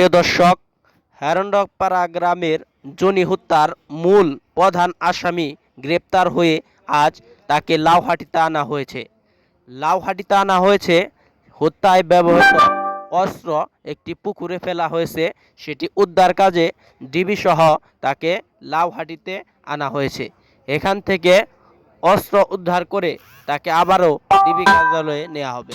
প্রিয় দর্শক হ্যারন্ডকপাড়া গ্রামের জনি হত্যার মূল প্রধান আসামি গ্রেপ্তার হয়ে আজ তাকে লাউহাটিতে আনা হয়েছে। লাউহাটিতে আনা হয়েছে, হত্যায় ব্যবহৃত অস্ত্র একটি পুকুরে ফেলা হয়েছে, সেটি উদ্ধার কাজে ডিবি সহ তাকে লাউহাটিতে আনা হয়েছে। এখান থেকে অস্ত্র উদ্ধার করে তাকে আবারও ডিবি কার্যালয়ে নেওয়া হবে।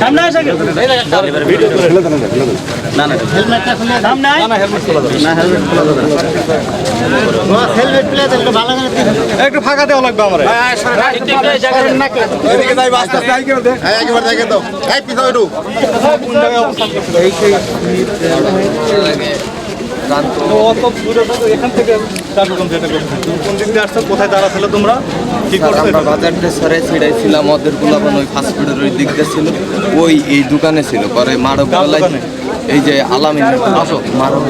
সামনে আসে না না হেলমেটটা খুলে সামনে না না হেলমেট খোলা যাবে না হেলমেট খোলা যাবে হেলমেট খুলে দেন ভালো করে একটু ফাঁকা দেওয়া লাগবে আমার এদিকে যাই আস্তে আস্তে আই করে দে হ্যাঁ একবার দেখে দাও এই পিছনে একটু কোন জায়গায় এই সেই অত দূরে এখান থেকে চারজন যেটা করছে তুমি কোন দিক দিয়ে আসছো কোথায় দাঁড়াছিল তোমরা আমরা বাজারটা সরে ছিড়াইছিলাম ওদের গুলাবান ওই ফাস্টফুডের ওই দিক দিয়ে ছিল। ওই এই দোকানে ছিল পরে মারব গলায় এই যে আলামিন মারব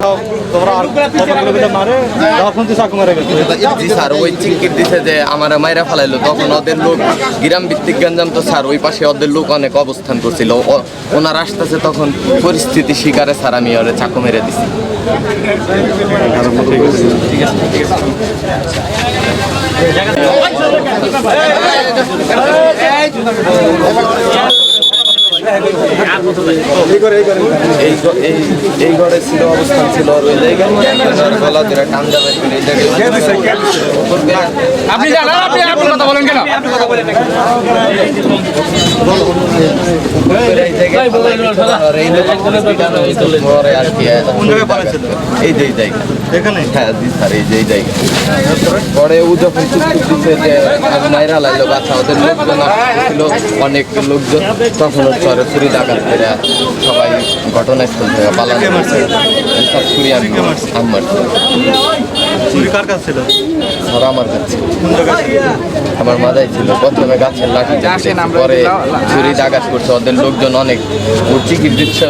তোমরা আর কতগুলো মিলে মারে? তখন তুই চাকু মারে গেছে। জি স্যার ওই চিংকির দিছে যে আমার মাইরা ফেলাইলো তখন ওদের লোক গ্রাম ভিত্তিক গঞ্জাম তো স্যার ওই পাশে ওদের লোক অনেক অবস্থান করছিল। ও- ওনার আসতেছে তখন পরিস্থিতি শিকারে স্যার আমি ওরে চাকু মেরে দিছি। এই ঘরে ছিল অবস্থান ছিল আর ওই জায়গায় গলা ধরে টান যাবে আপনি জানেন আপনি আপনি কথা বলেন কেন এই যে জায়গা। এখানে? হ্যাঁ জি স্যার এই যে জায়গা। পরে ও যখন দিচ্ছে যে মাইরা লাইলো বাচ্চা ওদের লোকজন ছিল অনেক লোকজন তখন হচ্ছে ছুরি ডাকাত করে সবাই ঘটনাস্থল থেকে পালানো সব ছুরি আমি আমি কার কাছে ছিল? আর আমার কাছে? আমার মাথায় ছিল প্রথমে গাছের লাঠি আসেন, পরে ছুরি ডাকাত করছে ওদের লোকজন অনেক ও চিকিৎসা